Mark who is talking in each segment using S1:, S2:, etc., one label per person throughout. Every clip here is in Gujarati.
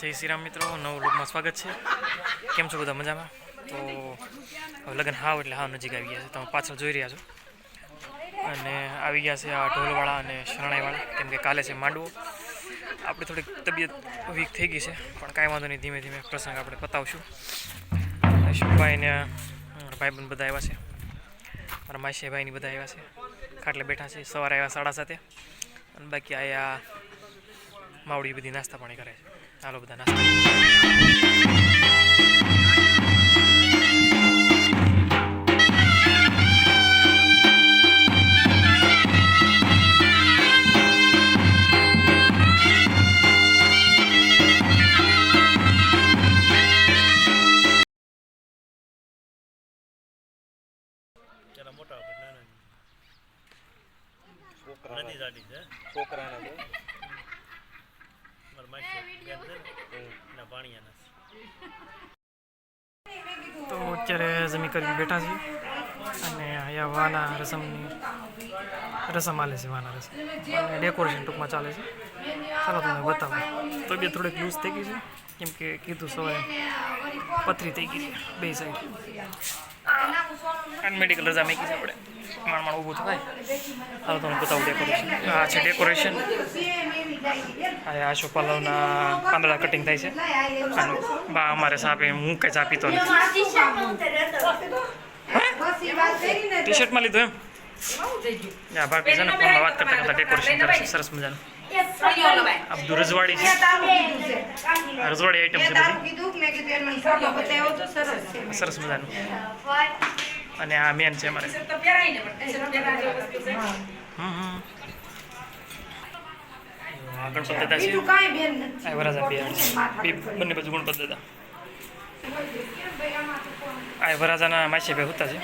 S1: જય શ્રી રામ મિત્રો, નવું લોકમાં સ્વાગત છે. કેમ છો બધા મજામાં? તો લગ્ન હાવ એટલે હાવ નજીક આવી ગયા છે. તમે પાછળ જોઈ રહ્યા છો. અને આવી ગયા છે આ ઢોલવાળા અને શરણાઈવાળા. કેમ કે કાલે છે માંડવો. આપણી થોડીક તબિયત વીક થઈ ગઈ છે, પણ કાંઈ વાંધો નહીં, ધીમે ધીમે પ્રસંગ આપણે પતાવશું. અશોકભાઈ ને ભાઈબંધ બધા આવ્યા છે. મારા માસીભાઈની બધા આવ્યા છે. ખાટલે બેઠા છે, સવારે આવ્યા સાડા સાતે. અને બાકી આયા માવડી બધી નાસ્તા પાણી કરે છે. ચાલો બધા
S2: મોટા
S3: છોકરા છોકરાના છે
S2: મારા માસી બેન છે ને એના ભાણિયાના છે
S1: તો અત્યારે જમી કરીને બેઠા છીએ. અને અહીંયા વાના રસમની, રસમ આલે છે, વાના રસમ. અને ડેકોરેશન ટૂંકમાં ચાલે છે. ચાલો તમને બતાવો. તબિયત થોડીક લૂઝ થઈ ગઈ છે. કેમ કે કીધું સવારે પથરી થઈ ગઈ છે, બે સાઈડ અને મેડિકલ રજા મૂકી છે આપણે. માણ માણ ઊભું થાય. ચાલો તમને બતાવું ડેકોરેશન આ છે ડેકોરેશન આ આશો પલ્લવના પાંદડા કટિંગ થાય છે. બા અમારે સાપે હું કઈ ચા પીતો નથી. ટી શર્ટમાં લીધું એમ? યા બાકી છે ને ફોનમાં વાત કરતા કરતા ડેકોરેશન કરે છે સરસ મજાનું. બધું રજવાડી છે. રજવાડી આઈટમ છે બધી. સરસ મજાનું. અને આ મેન છે અમારે. બંને બાજુ ગણપત દાદા. આ વરાજાના માસે બે હોતા છે.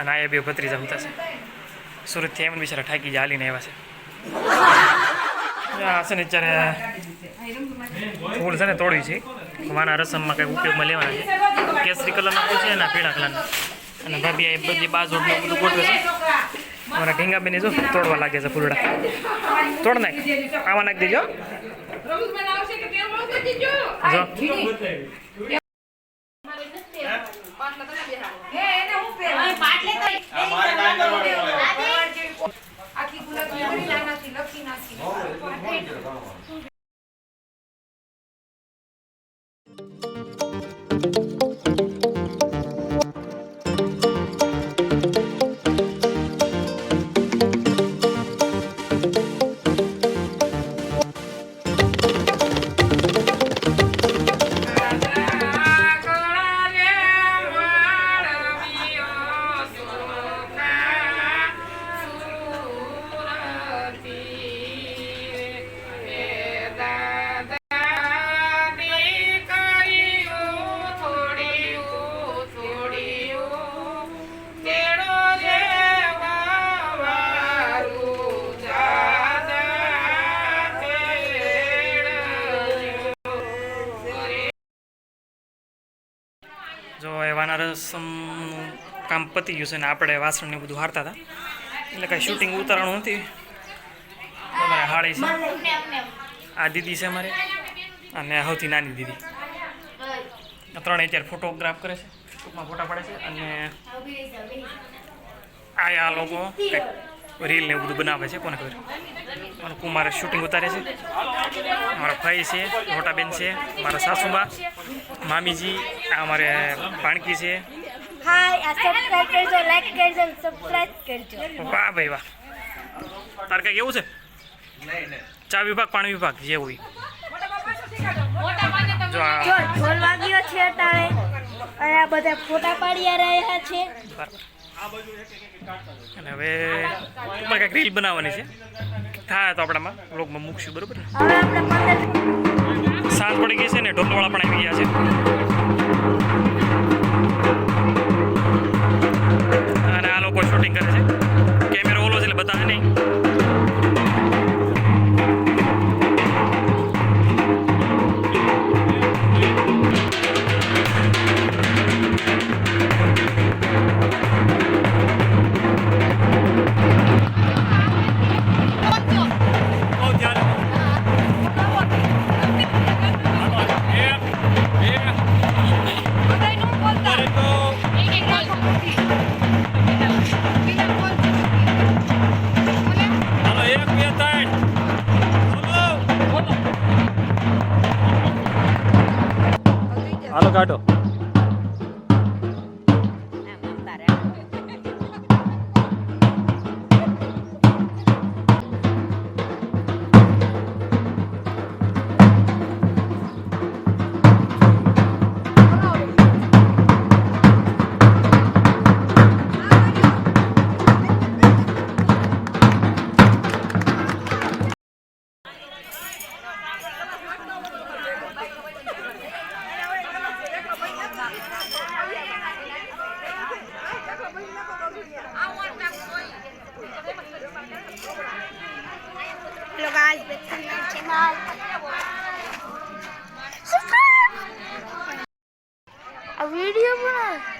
S1: અને આ બે ભત્રીજા હોતા છે. સુરતથી એમ બિચારા જાય હાલીને આવ્યા છે. આ છે ને અત્યારે ફૂલ છે ને તોડવી છે. વાના રસમમાં કંઈક ઉપયોગમાં લેવાના છે. કેસરી કલરના ફૂલ છે અને પીળા કલરના અને ભાભી આ બધી બાજુ બધું ગોઠવે છે. મારા ઢીંગાબેન જો તોડવા લાગે છે ફૂલડા. તોડ નાખ. આમાં નાખી દેજો. જો.
S4: ગુલાબી કરી નાનાથી લખી નાખી
S1: જો રસમનું કામ પતી ગયું છે ને આપણે વાસણને બધું હારતા હતા. એટલે કાંઈ શૂટિંગ ઉતારણું નથી. અમારે હાળી છે. આ દીદી છે અમારે. અને સૌથી નાની દીદી. ત્રણે અત્યારે ફોટોગ્રાફ કરે છે. ટૂંકમાં ફોટા પડે છે. અને આ લોકો કંઈક રીલ ને બધું બનાવે છે. કોને ખબર? મારો કુમારે શૂટિંગ ઉતારે છે. મારા ભાઈ છે, મોટાબેન છે, મારા સાસુબા, મામીજી, આ અમારે પાણકી છે.
S5: હાય આ સબસ્ક્રાઇબ કરજો લાઈક કરજો અને સબસ્ક્રાઇબ કરજો.
S1: વાહ ભાઈ વાહ. તારે એવું છે? ચા વિભાગ પાણી વિભાગ જે હોય જો
S5: જો ઢોલ વાગ્યો છે અટાણે અને આ બધા ફોટા પાડી રહ્યા છે.
S1: અને હવે ઉપર કંઈક રીલ બનાવવાની છે. થાય તો આપણામાં. બ્લોગમાં મૂકશું બરોબર? સાંજ પડી ગઈ છે ને ઢોલવાળા પણ આવી ગયા છે. હાલો કાઢો.
S5: Hello guys, welcome to my channel. Subscribe! A
S4: video बनाए